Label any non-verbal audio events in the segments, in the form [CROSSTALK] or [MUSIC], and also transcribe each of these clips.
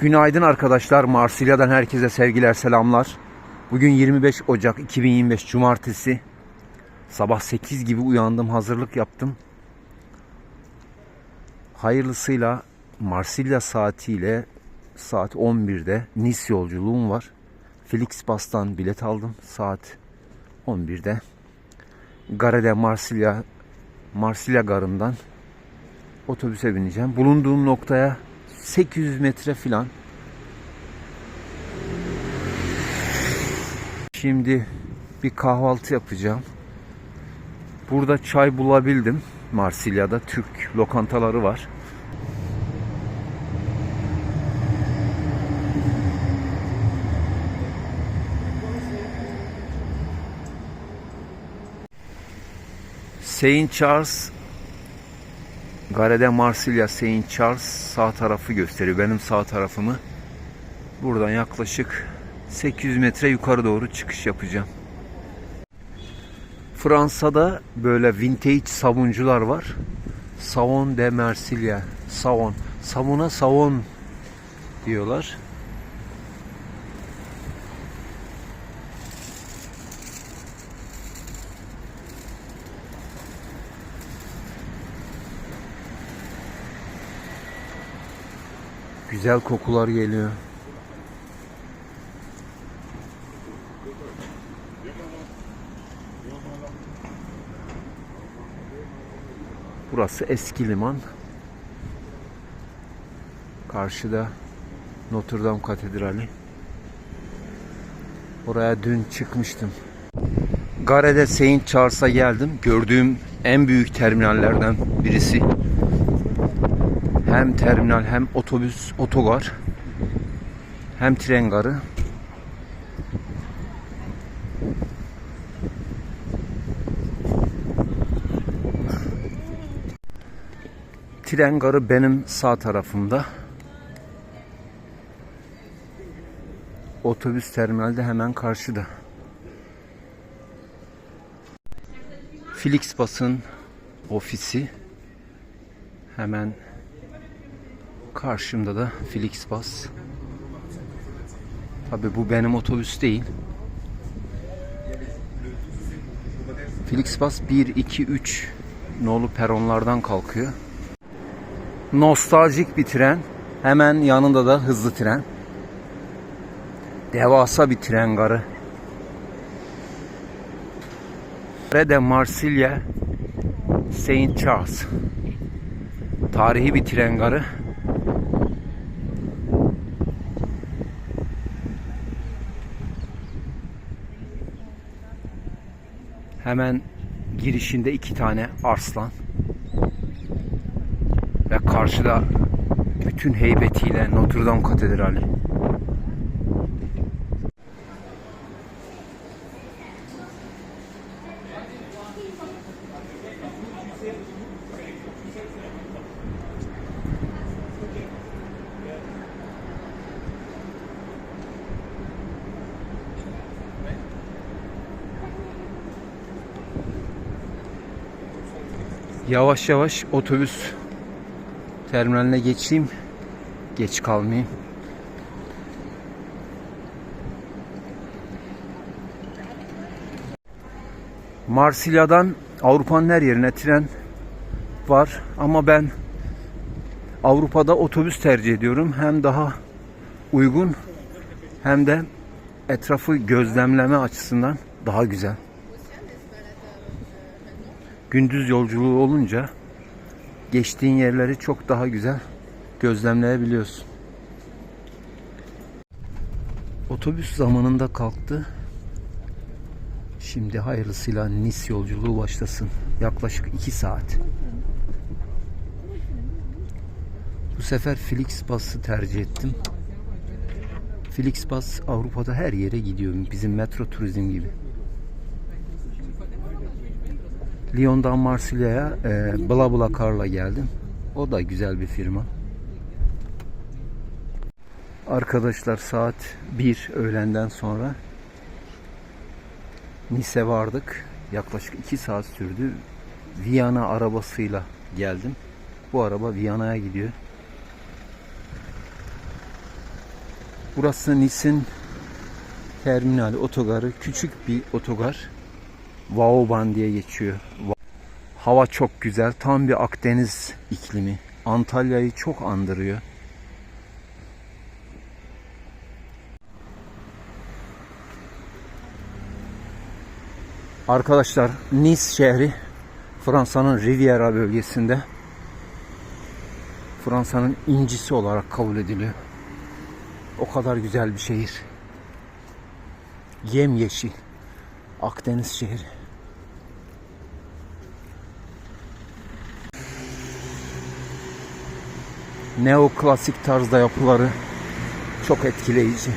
Günaydın arkadaşlar. Marsilya'dan herkese sevgiler, selamlar. Bugün 25 Ocak 2025 Cumartesi. Sabah 8 gibi uyandım, hazırlık yaptım. Hayırlısıyla Marsilya saatiyle saat 11'de Nice yolculuğum var. Flixbus'tan bilet aldım saat 11'de. Gare'de Marsilya Marsilya garından otobüse bineceğim. Bulunduğum noktaya 800 metre filan. Şimdi bir kahvaltı yapacağım. Burada çay bulabildim. Marsilya'da Türk lokantaları var. Saint Charles Gare'de Marsilya Saint Charles sağ tarafı gösteriyor. Benim sağ tarafımı. Buradan yaklaşık 800 metre yukarı doğru çıkış yapacağım. Fransa'da böyle vintage savuncular var. Savon de Marsilya. Savon. Savuna savon diyorlar. Güzel kokular geliyor. Burası eski liman. Karşıda Notre Dame Katedrali. Oraya dün çıkmıştım. Gare'de Saint Charles'a geldim. Gördüğüm en büyük terminallerden birisi. Hem terminal hem otobüs, otogar hem tren garı. Tren garı benim sağ tarafımda. Otobüs terminalde hemen karşıda. Flixbus'ın ofisi hemen Karşımda da Flixbus. Tabi bu benim otobüs değil. Flixbus 1, 2, 3 nolu peronlardan kalkıyor. Nostaljik bir tren. Hemen yanında da hızlı tren. Devasa bir tren garı. de Marsilya Saint Charles. Tarihi bir tren garı. Hemen girişinde iki tane arslan. Ve karşıda bütün heybetiyle Notre Dame Katedrali. Yavaş yavaş otobüs terminaline geçeyim. Geç kalmayayım. Marsilya'dan Avrupa'nın her yerine tren var ama ben Avrupa'da otobüs tercih ediyorum. Hem daha uygun hem de etrafı gözlemleme açısından daha güzel. Gündüz yolculuğu olunca geçtiğin yerleri çok daha güzel gözlemleyebiliyorsun. Otobüs zamanında kalktı. Şimdi hayırlısıyla Nice yolculuğu başlasın. Yaklaşık 2 saat. Bu sefer Flixbus'ı tercih ettim. Flixbus Avrupa'da her yere gidiyor. Bizim metro turizm gibi. Lyon'dan Marsilya'ya e, BlaBlaCar'la geldim. O da güzel bir firma. Arkadaşlar saat 1 öğlenden sonra Nice vardık. Yaklaşık 2 saat sürdü. Viyana arabasıyla geldim. Bu araba Viyana'ya gidiyor. Burası Nice'in terminali, otogarı. Küçük bir otogar. Vauban diye geçiyor. Va- Hava çok güzel. Tam bir Akdeniz iklimi. Antalya'yı çok andırıyor. Arkadaşlar Nice şehri Fransa'nın Riviera bölgesinde Fransa'nın incisi olarak kabul ediliyor. O kadar güzel bir şehir. Yemyeşil. Akdeniz şehri. Neoklasik tarzda yapıları çok etkileyici.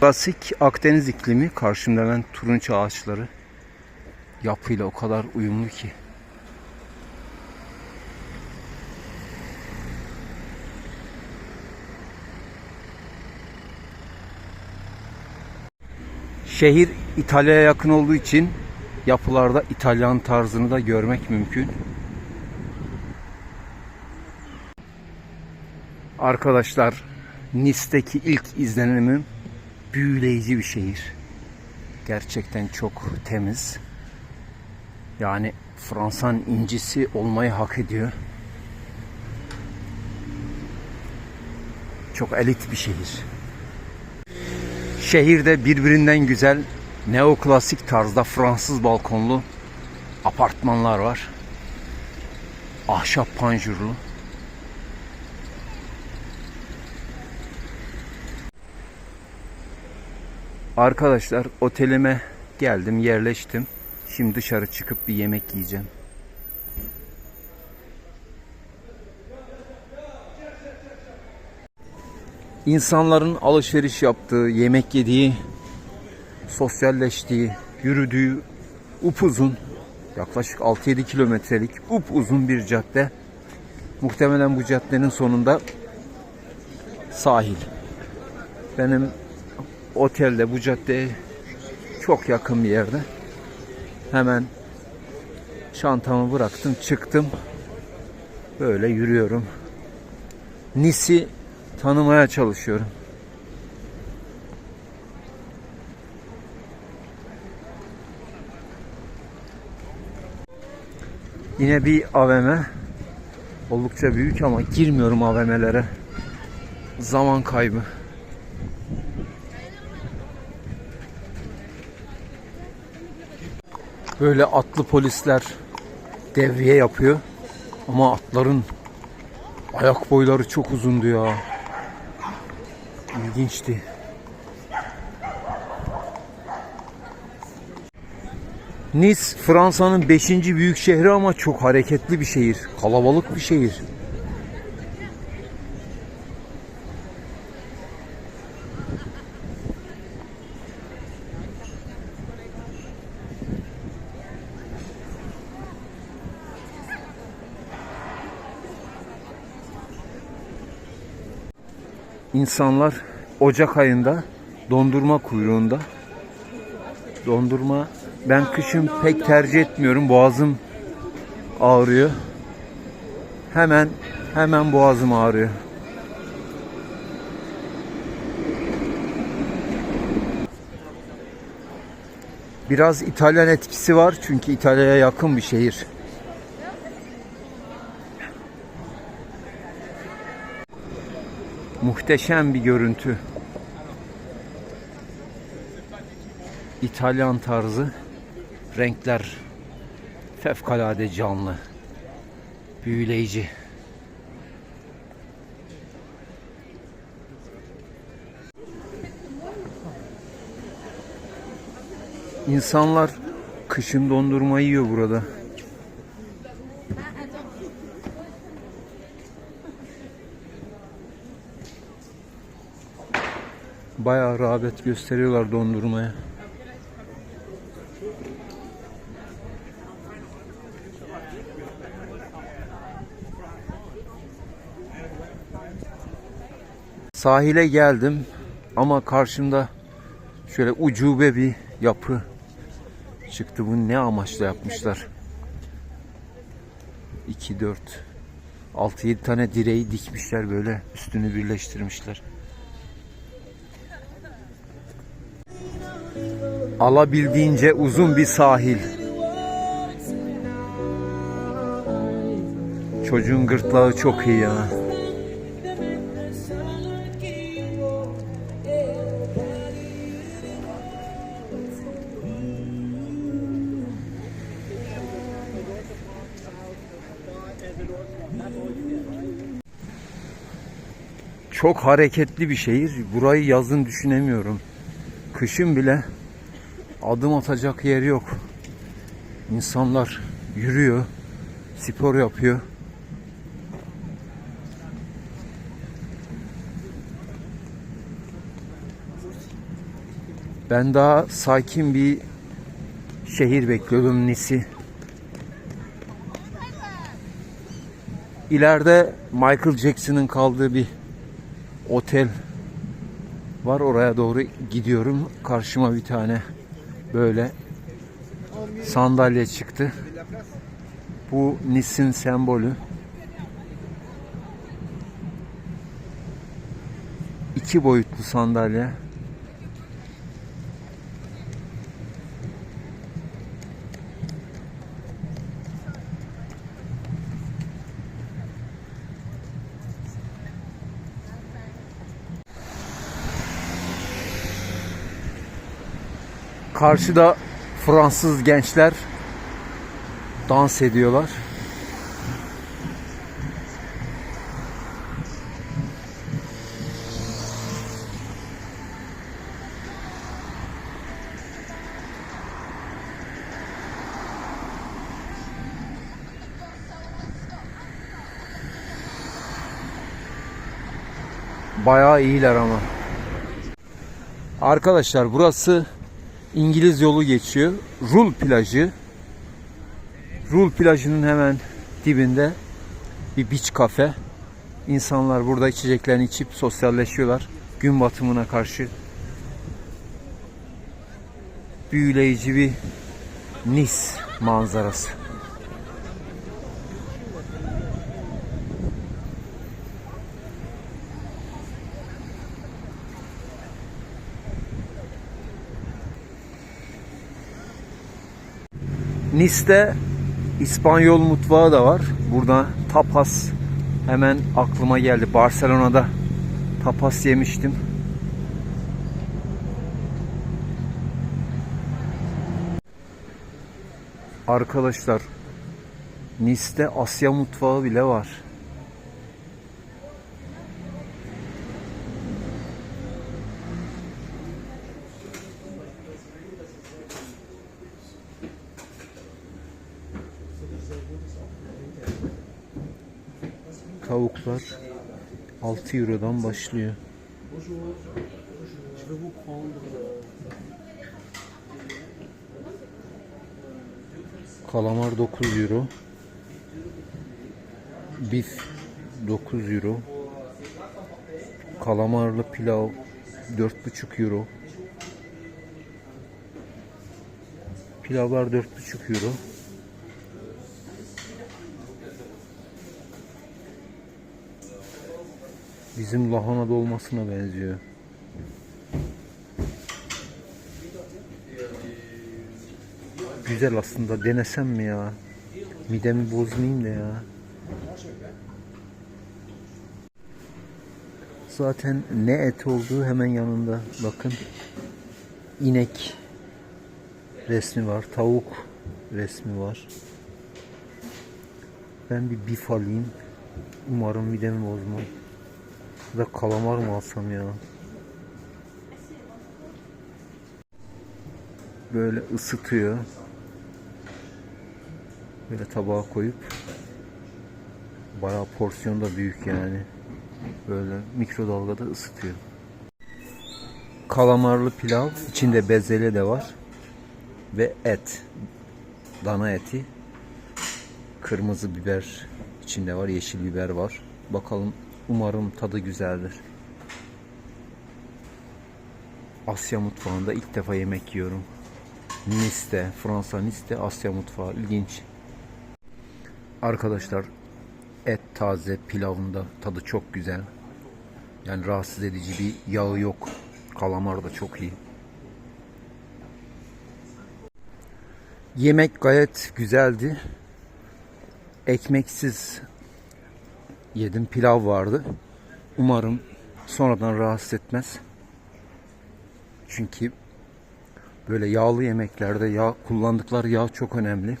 Klasik Akdeniz iklimi karşımda hemen turunç ağaçları yapıyla o kadar uyumlu ki. Şehir İtalya'ya yakın olduğu için yapılarda İtalyan tarzını da görmek mümkün. Arkadaşlar Nice'deki ilk izlenimim büyüleyici bir şehir. Gerçekten çok temiz. Yani Fransa'nın incisi olmayı hak ediyor. Çok elit bir şehir. Şehirde birbirinden güzel neoklasik tarzda Fransız balkonlu apartmanlar var. Ahşap panjurlu. Arkadaşlar otelime geldim, yerleştim. Şimdi dışarı çıkıp bir yemek yiyeceğim. İnsanların alışveriş yaptığı, yemek yediği, sosyalleştiği, yürüdüğü upuzun, yaklaşık 6-7 kilometrelik upuzun bir cadde. Muhtemelen bu caddenin sonunda sahil. Benim otelde bu caddeye çok yakın bir yerde. Hemen çantamı bıraktım, çıktım. Böyle yürüyorum. Nis'i tanımaya çalışıyorum. Yine bir AVM. Oldukça büyük ama girmiyorum AVM'lere. Zaman kaybı. Böyle atlı polisler devriye yapıyor. Ama atların ayak boyları çok uzundu ya. İlginçti. Nice Fransa'nın 5. büyük şehri ama çok hareketli bir şehir. Kalabalık bir şehir. İnsanlar Ocak ayında dondurma kuyruğunda. Dondurma ben kışın pek tercih etmiyorum. Boğazım ağrıyor. Hemen hemen boğazım ağrıyor. Biraz İtalyan etkisi var çünkü İtalya'ya yakın bir şehir. Muhteşem bir görüntü. İtalyan tarzı renkler fevkalade canlı. Büyüleyici. İnsanlar kışın dondurma yiyor burada. Bayağı rağbet gösteriyorlar dondurmaya. Sahile geldim ama karşımda şöyle ucube bir yapı çıktı. Bu ne amaçla yapmışlar? 2 4 6 7 tane direği dikmişler böyle üstünü birleştirmişler. Alabildiğince uzun bir sahil. Çocuğun gırtlağı çok iyi ya. Çok hareketli bir şehir. Burayı yazın düşünemiyorum. Kışın bile adım atacak yer yok. İnsanlar yürüyor, spor yapıyor. Ben daha sakin bir şehir bekliyordum Nis'i. İleride Michael Jackson'ın kaldığı bir otel var. Oraya doğru gidiyorum. Karşıma bir tane böyle sandalye çıktı. Bu Nis'in sembolü. İki boyutlu sandalye. Karşıda Fransız gençler dans ediyorlar. Bayağı iyiler ama. Arkadaşlar burası İngiliz yolu geçiyor. Rul plajı. Rul plajının hemen dibinde bir beach kafe. İnsanlar burada içeceklerini içip sosyalleşiyorlar. Gün batımına karşı büyüleyici bir Nice manzarası. Nice'de İspanyol mutfağı da var. Burada tapas hemen aklıma geldi. Barcelona'da tapas yemiştim. Arkadaşlar Nice'de Asya mutfağı bile var. Tavuklar 6 Euro'dan başlıyor. Kalamar 9 Euro. Bif 9 Euro. Kalamarlı pilav 4,5 Euro. Pilavlar 4,5 Euro. Bizim lahana dolmasına benziyor. Güzel aslında denesem mi ya? Midemi bozmayayım da ya. Zaten ne et olduğu hemen yanında. Bakın. İnek resmi var. Tavuk resmi var. Ben bir bif alayım. Umarım midemi bozmam. Da kalamar mı alsam ya? Böyle ısıtıyor. Böyle tabağa koyup bayağı porsiyon da büyük yani. Böyle mikrodalgada ısıtıyor. Kalamarlı pilav, içinde bezelye de var ve et. Dana eti. Kırmızı biber içinde var, yeşil biber var. Bakalım umarım tadı güzeldir. Asya mutfağında ilk defa yemek yiyorum. Nice'de, Fransa Nice'de Asya mutfağı ilginç. Arkadaşlar et taze pilavında tadı çok güzel. Yani rahatsız edici bir yağı yok. Kalamar da çok iyi. Yemek gayet güzeldi. Ekmeksiz yedim. Pilav vardı. Umarım sonradan rahatsız etmez. Çünkü böyle yağlı yemeklerde yağ kullandıkları yağ çok önemli.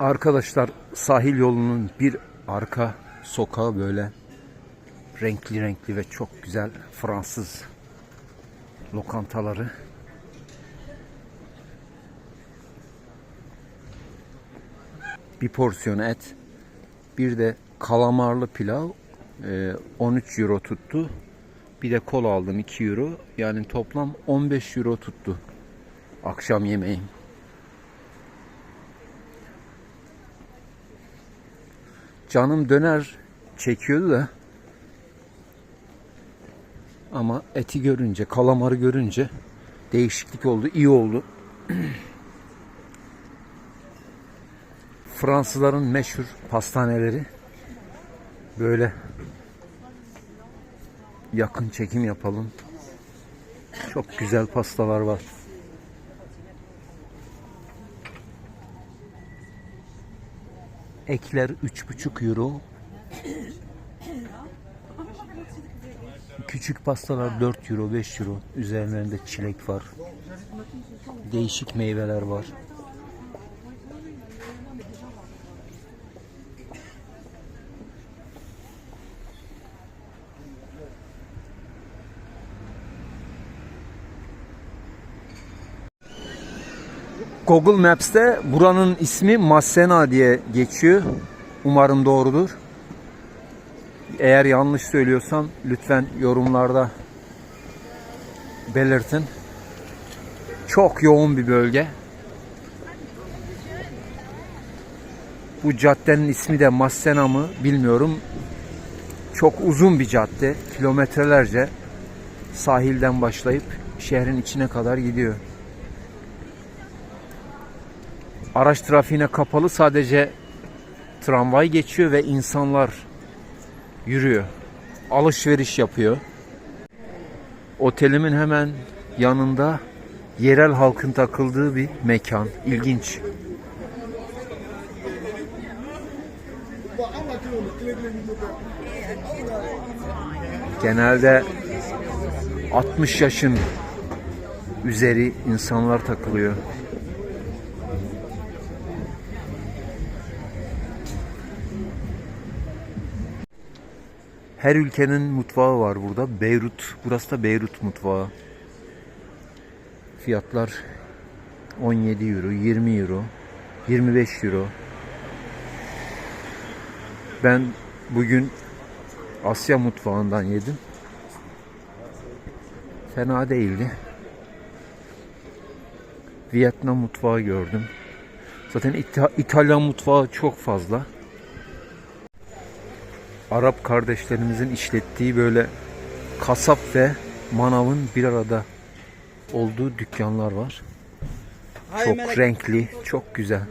Arkadaşlar sahil yolunun bir arka sokağı böyle renkli renkli ve çok güzel Fransız lokantaları. Bir porsiyon et, bir de kalamarlı pilav e, 13 euro tuttu. Bir de kola aldım 2 euro. Yani toplam 15 euro tuttu. Akşam yemeğim. Canım döner çekiyordu da. Ama eti görünce, kalamarı görünce değişiklik oldu, iyi oldu. [CLEARS THROAT] Fransızların meşhur pastaneleri böyle yakın çekim yapalım. Çok güzel pastalar var. Ekler 3,5 euro. Küçük pastalar 4 euro, 5 euro. Üzerlerinde çilek var. Değişik meyveler var. Google Maps'te buranın ismi Masena diye geçiyor. Umarım doğrudur. Eğer yanlış söylüyorsam lütfen yorumlarda belirtin. Çok yoğun bir bölge. Bu caddenin ismi de Massena mı bilmiyorum. Çok uzun bir cadde. Kilometrelerce sahilden başlayıp şehrin içine kadar gidiyor. Araç trafiğine kapalı sadece tramvay geçiyor ve insanlar yürüyor. Alışveriş yapıyor. Otelimin hemen yanında yerel halkın takıldığı bir mekan. İlginç. Genelde 60 yaşın üzeri insanlar takılıyor. Her ülkenin mutfağı var burada. Beyrut, burası da Beyrut mutfağı. Fiyatlar 17 euro, 20 euro, 25 euro. Ben bugün Asya mutfağından yedim. Fena değildi. Vietnam mutfağı gördüm. Zaten İta- İtalyan mutfağı çok fazla. Arap kardeşlerimizin işlettiği böyle kasap ve manavın bir arada olduğu dükkanlar var. Çok renkli, çok güzel.